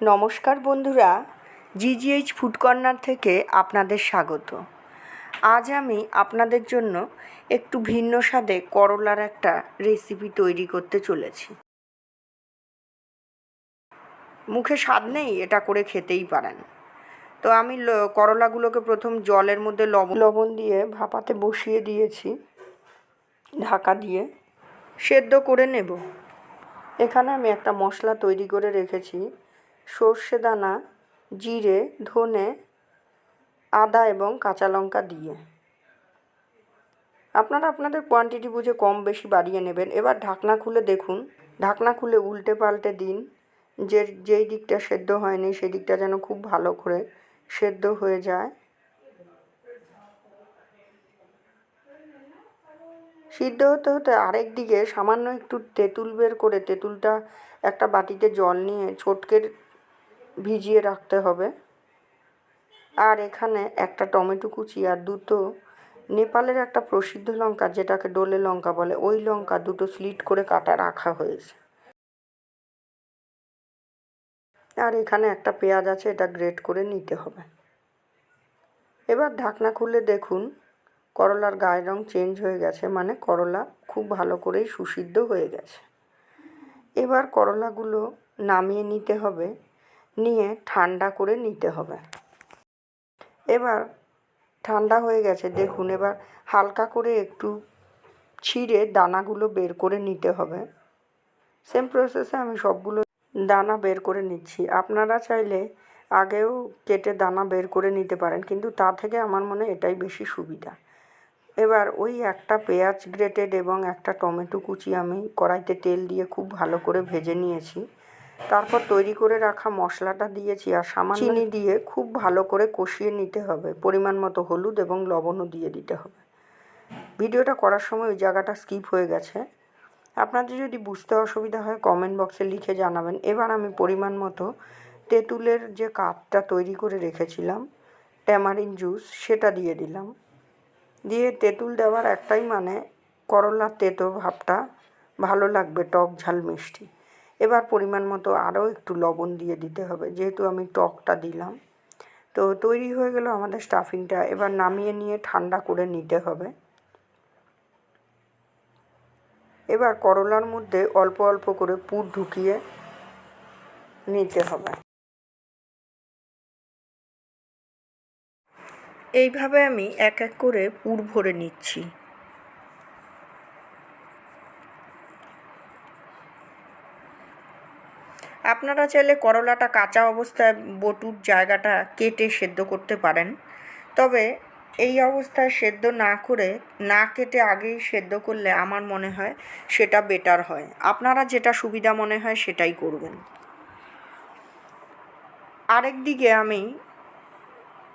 নমস্কার বন্ধুরা জিজিএইচ food corner থেকে আপনাদের স্বাগত। আজ আমি আপনাদের জন্য একটু ভিন্ন স্বাদে করলার একটা রেসিপি তৈরি করতে চলেছি। মুখে স্বাদ নেই, এটা করে খেতেই পারেন। তো আমি করলাগুলোকে প্রথম জলের মধ্যে লবণ লবণ দিয়ে ভাপাতে বসিয়ে দিয়েছি, ঢাকা দিয়ে। সেদ্ধ করে নেব। এখানে আমি একটা মশলা তৈরি করে রেখেছি সর্ষে দানা, জিরে, ধনে, আদা এবং কাঁচা লঙ্কা দিয়ে। আপনারা আপনাদের কোয়ান্টিটি বুঝে কম বেশি বাড়িয়ে নেবেন। এবার ঢাকনা খুলে দেখুন। ঢাকনা খুলে উল্টে পাল্টে দিন। যে, যেই দিকটা সেদ্ধ হয়নি, সেই দিকটা যেন খুব ভালো করে সেদ্ধ হয়ে যায়। সিদ্ধ হতে হতে আরেক দিকে সামান্য একটু তেঁতুল বের করে, তেঁতুলটা একটা বাটিতে জল নিয়ে, ছোটকে ভিজিয়ে রাখতে হবে। আর এখানে একটা টমেটো কুচি আর দুটো নেপালের একটা প্রসিদ্ধ লঙ্কা, যেটাকে ডোলে লঙ্কা বলে, ওই লঙ্কা দুটো স্লিট করে কাটা রাখা হয়েছে। আর এখানে একটা পেঁয়াজ আছে, এটা গ্রেট করে নিতে হবে। এবার ঢাকনা খুলে দেখুন, করলার গায়ের রং চেঞ্জ হয়ে গেছে মানে করলা খুব ভালো করেই সুসিদ্ধ হয়ে গেছে। এবার করলাগুলো নামিয়ে নিতে হবে। নিয়ে ঠান্ডা করে নিতে হবে। এবার ঠান্ডা হয়ে গেছে, দেখুন এবার হালকা করে একটু ছিঁড়ে দানাগুলো বের করে নিতে হবে। সেম প্রসেসে আমি সবগুলো দানা বের করে নিচ্ছি। আপনারা চাইলে আগেও কেটে দানা বের করে নিতে পারেন, কিন্তু তা থেকে আমার মনে এটাই বেশি সুবিধা। এবার ওই একটা পেঁয়াজ গ্রেটেড এবং একটা টমেটো কুচি আমি কড়াইতে তেল দিয়ে খুব ভালো করে ভেজে নিয়েছি। তারপর তৈরি করে রাখা মশলাটা দিয়েছি আর সামান্য চিনি দিয়ে খুব ভালো করে কষিয়ে নিতে হবে। পরিমাণ মতো হলুদ এবং লবণও দিয়ে দিতে হবে। ভিডিওটা করার সময় ওই জায়গাটা স্কিপ হয়ে গেছে। আপনাদের যদি বুঝতে অসুবিধা হয় কমেন্ট বক্সে লিখে জানাবেন। এবার আমি পরিমাণ মতো তেঁতুলের যে কাপটা তৈরি করে রেখেছিলাম ট্যামারিন জুস সেটা দিয়ে দিলাম। দিয়ে তেঁতুল দেওয়ার একটাই মানে করলার তেতো ভাবটা ভালো লাগবে টক ঝাল মিষ্টি। এবার পরিমাণ মতো আরও একটু লবণ দিয়ে দিতে হবে, যেহেতু আমি টকটা দিলাম। তো তৈরি হয়ে গেল আমাদের স্টাফিংটা এবার নামিয়ে নিয়ে ঠান্ডা করে নিতে হবে। এবার করলার মধ্যে অল্প অল্প করে পুর ঢুকিয়ে নিতে হবে। এইভাবে আমি এক এক করে পুর ভরে নিচ্ছি। আপনারা চাইলে করলাটা কাঁচা অবস্থায় বটুর জায়গাটা কেটে সেদ্ধ করতে পারেন। তবে এই অবস্থায় সেদ্ধ না করে, না কেটে আগেই সেদ্ধ করলে আমার মনে হয় সেটা বেটার হয়। আপনারা যেটা সুবিধা মনে হয় সেটাই করবেন। আরেক দিকে আমি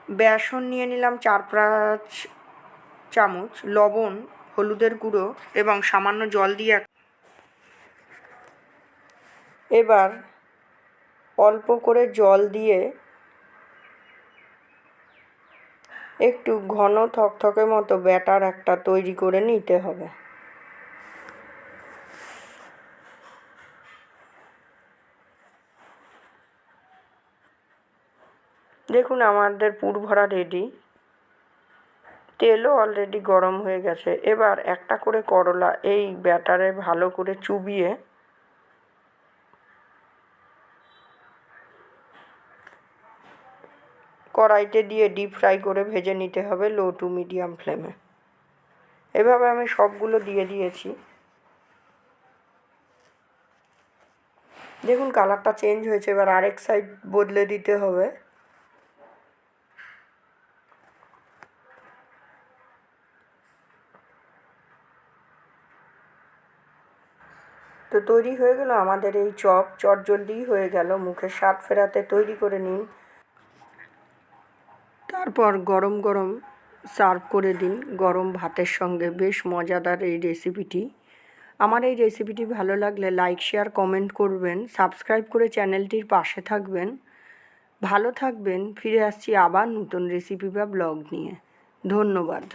বেসন নিয়ে নিলাম চার পাঁচ চামচ, লবণ, হলুদের গুঁড়ো এবং সামান্য জল দিয়ে এবার অল্প করে জল দিয়ে একটু ঘন থকথকে মতো ব্যাটার একটা তৈরি করে নিতে হবে। দেখুন, আমাদের পুর ভরা রেডি তেলও অলরেডি গরম হয়ে গেছে। এবার একটা করে করলা এই ব্যাটারে ভালো করে চুবিয়ে কড়াইতে দিয়ে ডিপ ফ্রাই করে ভেজে নিতে হবে লো টু মিডিয়াম ফ্লেমে এভাবে আমি সবগুলো দিয়ে দিয়েছি। দেখুন কালারটা চেঞ্জ হয়েছে, এবার আরেক সাইড বদলে দিতে হবে। তো তৈরি হয়ে গেল আমাদের এই চপ। চটজলদিই হয়ে গেল মুখে স্বাদ ফেরাতে তৈরি করে নিন। তারপর গরম গরম সার্ভ করে দিন। গরম ভাতের সঙ্গে বেশ মজাদার এই রেসিপিটি আমার এই রেসিপিটি ভালো লাগলে লাইক শেয়ার কমেন্ট করবেন। সাবস্ক্রাইব করে চ্যানেলটির পাশে থাকবেন। ভালো থাকবেন। ফিরে আসছি আবার নতুন রেসিপি বা ব্লগ নিয়ে। ধন্যবাদ।